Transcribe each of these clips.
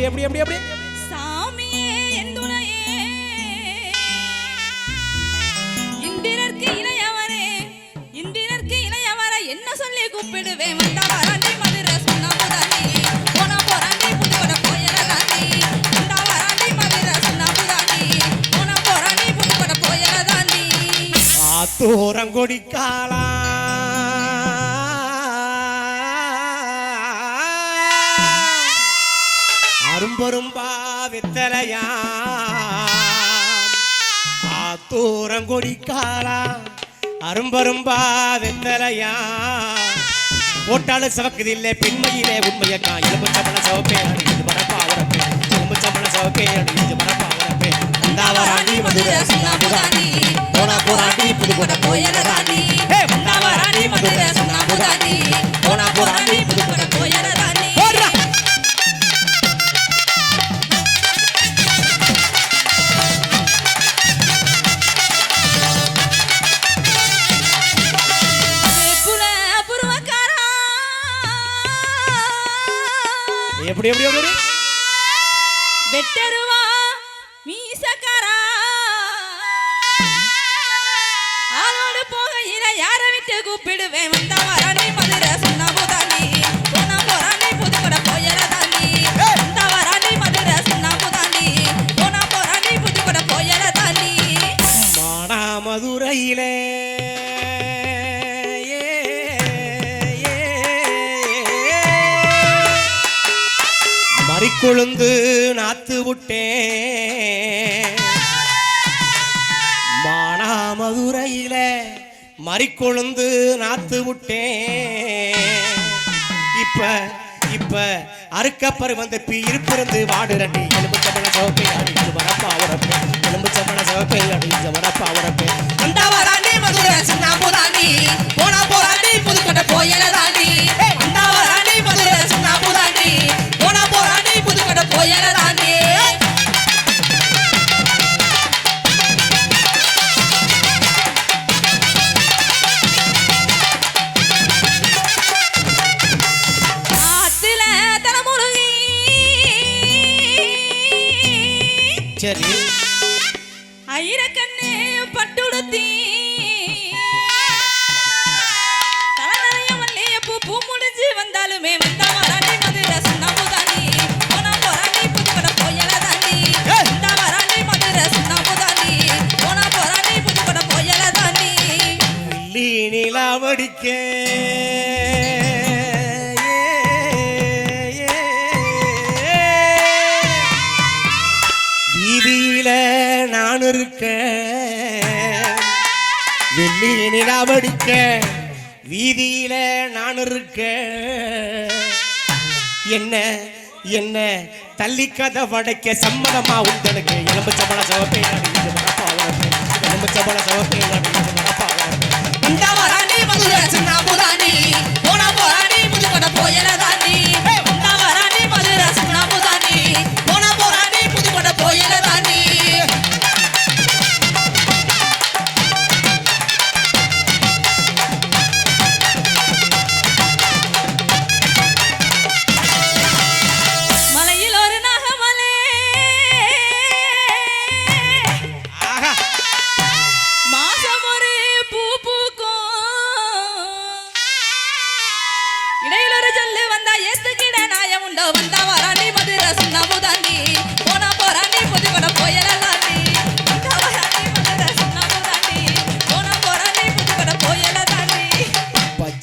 எப்படி எப்படி சாமியே என் துணையே. இந்திரர்க்கு இளையவரே இந்திரர்க்கு இளையவரை என்ன சொல்லி கூப்பிடுவேன்? வந்தா வராண்டி மதுரை சொன்னா போனா புதுக்கோட போயிடறாண்டி வந்தா வராண்டி மதுரை சொன்னா புதாண்டி. போனா போறாண்டி புதுக்கோட போயிடறாண்டி ஆத்தூரங்கொடி காலா அரும்பரும்பா வித்தலையா ஆத்தூரங்கொடி காலா அரும்பரும்பா வித்தலையா போட்டாலும் சிவக்குது இல்லை பெண்மையிலே உண்மையக்கா எலும்பு சம்பள சிவப்பே அடிஞ்சு மரப்பா உரப்பே எலும்பு சம்பள சிவப்பே அடிஞ்சு மரப்பா உரப்பே வந்தாவராண்டி மதுரை போனா போராண்டி புதுக்கோட்டை போயிடறாண்டி எப்படி எப்படி எப்படி எப்படி? வெட்டருவா மீசக்காரா ஆளோடு போகையில யாரை விட்டு கூப்பிடுவேன் வந்தவா மறிக்கொழுந்து நாத்து விட்டேன். மானா மதுரையில மறிக்கொழுந்து நாத்து விட்டேன். இப்ப இப்ப அறுக்கப்பரு வந்து இருப்பிருந்து வாடுறண்டி எலும்பு சம்பள சோப்பை அடிச்சு வரப்பா உரப்பேன். எலும்பு சம்பள சோப்பை அடிச்சு வரப்பா உரப்பேன். மதுரை. சரி ஐரக்கண்ணு பட்டுடுத்தி. தலைநறைய மல்லிகைப்பூ பூ முடிஞ்சு வந்தாலுமே வந்தா வராண்டி மதுரை சொன்னா போதாண்டி போனா போறாண்டி புதுக்கோட்டை போயிடறாண்டி வந்தா வராண்டி மதுரை சொன்னா போதாண்டி போனா போறாண்டி புதுக்கோட்டை போயிடறாண்டி வெள்ளி நிலாவடிக்க நான் இருக்க வெள்ளி வீதியில நான் இருக்க. என்ன என்ன தள்ளி கதை வடைக்க சம்மதமா உண்டனுக்கு? எலும்பு சம்பள சவப்பே அடிஞ்சு மரப்பா எலும்பு சம்பள சவப்பே அடிஞ்சு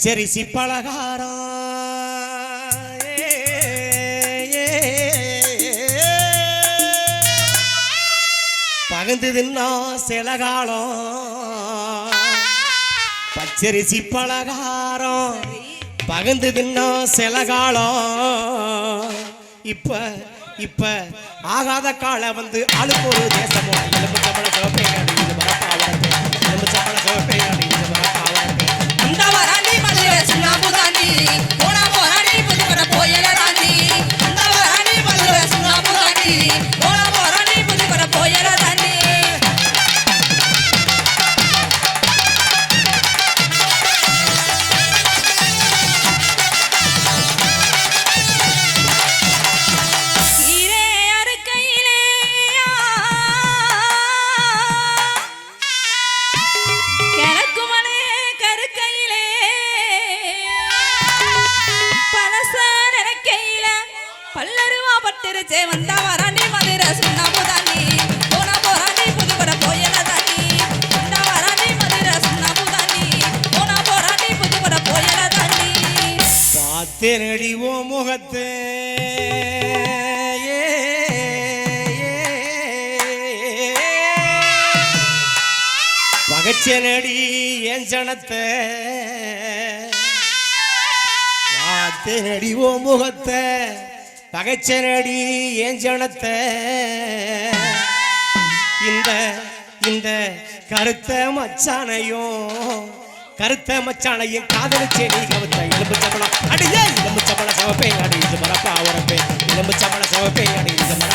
பச்சரிசி பலகாரம் ஏ, சில காலம் பச்சரிசி பலகாரம் பகந்து சில காலம் இப்ப இப்ப ஆகாத கால வந்து அழுக்கு ஒரு தேசமோ. எலும்பு சம்பள சோப்பை எலும்பு சம்பள சோப்பை வச்சே வந்தா வராண்டி மதுரை சுண்ணாம்பு தாண்டி போன போராண்டி புதுக்கட போயல தாண்டி வந்தா வராண்டி மதுரை சுண்ணாம்பு தாண்டி போன போராண்டி புதுக்கட போயல தாண்டி பார்த்தேனடி ஓ முகத்தே ஏ, என் ஜனத்தை பார்த்தேனடி ஓ முகத்தை. பகைச்சனடி ஏன் ஜனத்தை இந்த இந்த கருத்த மச்சானையும் கருத்த மச்சானையும் காதலிச்சே நீ கவுத்த எலும்பு சம்பளம் அடியே! எலும்பு சம்பளம் சமப்பேன் அடி இது மரப்பா உரப்பேன். எலும்பு சம்பளம் சமப்பேன் அடி இது மரப்பா